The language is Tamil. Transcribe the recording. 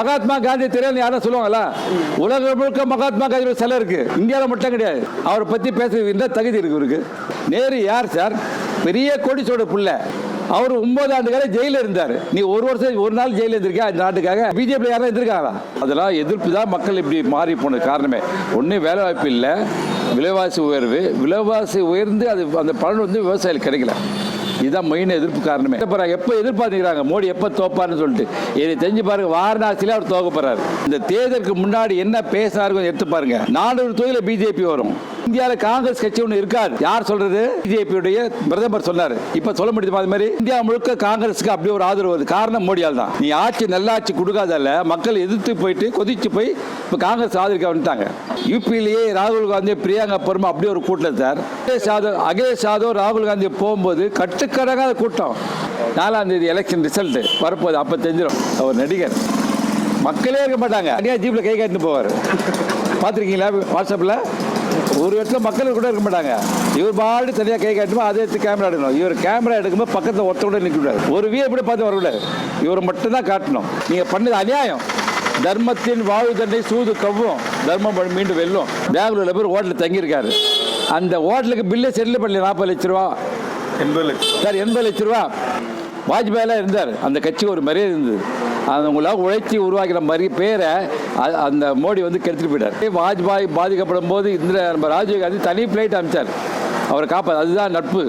மகாத்மா காந்தி தெரியாது யாரும் சொல்லுவாங்களா உலகம் முழுக்க மகாத்மா காந்தி சிலை இருக்கு. இந்தியாவில் மட்டும் கிடையாது. அவரை பத்தி பேசுறதுக்கு இந்த தகுதி இருக்கு இருக்கு நேரு யார் சார்? பெரிய கோடிச்சோட புள்ள. அவர் ஒன்பது ஆண்டு காலம் ஜெயில இருந்தார். நீ ஒரு வருஷம் ஒரு நாள் ஜெயில இருந்திருக்கா இந்த நாட்டுக்காக பிஜேபி யாரும் இருந்திருக்காங்களா? அதெல்லாம் எதிர்ப்பு தான் மக்கள் இப்படி மாறி போன காரணமே. ஒன்றும் வேலை வாய்ப்பு இல்லை விலைவாசி உயர்வு. விலைவாசி உயர்ந்து அது அந்த பலன் வந்து விவசாயிகளுக்கு கிடைக்கல. இதுதான் மெயின் எதிர்ப்பு காரணமே. பாருங்க எப்போ எதிர்பார்த்துக்கிறாங்க? மோடி எப்போ தோப்பார்னு சொல்லிட்டு. இதை தெரிஞ்சு பாருங்க வாரணாசியில அவர் தோக்க போறாரு இந்த தேர்தலுக்கு முன்னாடி என்ன பேசினாரு எடுத்து பாருங்க. நானூறு தொகுதியில் பிஜேபி வரும். இந்தியாவில் காங்கிரஸ் கட்சி ஒன்று இருக்காது. யார் சொல்றது? பிஜேபியுடைய பிரதமர் சொன்னார். இப்ப சொல்ல முடியுமா அது மாதிரி? இந்தியா முழுக்க காங்கிரஸுக்கு அப்படி ஒரு ஆதரவு காரணம் மோடியால் தான். நீ ஆட்சி நல்லாட்சி ஆட்சி மக்கள் எதிர்த்து போயிட்டு கொதிச்சு போய் இப்ப காங்கிரஸ் ஆதரிக்க வந்துட்டாங்க. யூபியிலேயே ராகுல் காந்தி பிரியங்கா பர்மா அப்படி ஒரு கூட்டம் சார். அகிலேஷ் யாதவ் அகிலேஷ் யாதவ் ராகுல் காந்தி போகும்போது கட்டுக்கடங்காத கூட்டம். நாலாம் தேதி எலெக்ஷன் ரிசல்ட் வரப்போகுது. அப்ப தெரிஞ்சிடும். அவர் நடிகர். மக்களே இருக்க மாட்டாங்க. தனியாக ஜீப்பில் கை காட்டிட்டு போவார். பார்த்துருக்கீங்களா? வாட்ஸ்அப்பில் ஒரு இடத்துல மக்கள் கூட இருக்க மாட்டாங்க. இவர் பாடு தனியாக கை காட்டுமா அதை எடுத்து கேமரா எடுக்கணும். இவர் கேமரா எடுக்கும்போது பக்கத்தில் ஒருத்தர் கூட நிற்க கூடாது. ஒரு வீ எப்படி பார்த்து வரக்கூடாது இவர் மட்டும்தான் காட்டணும். நீங்கள் பண்ணது அநியாயம். தர்மத்தின் வாழ்வு தண்டை சூது கவ்வும் தர்மம் மீண்டும் வெல்லும். பெங்களூரில் போய் ஹோட்டலில் தங்கியிருக்காரு. அந்த ஹோட்டலுக்கு பில்லே செட்டில் பண்ணல. நாற்பது லட்ச ரூபா. எண்பது லட்சம். சார் எண்பது லட்ச ரூபா. வாஜ்பாயெல்லாம் இருந்தார். அந்த கட்சி ஒரு மரியாதை இருந்தது. அவங்களாக உழைச்சி உருவாக்கிற மாதிரி பேரை அந்த மோடி வந்து கெடுத்துட்டு போயிட்டார். வாஜ்பாய் பாதிக்கப்படும் போது இந்த நம்ம ராஜீவ் காந்தி தனி பிளைட் அமைச்சார் அவரை காப்பாது அதுதான் நட்பு.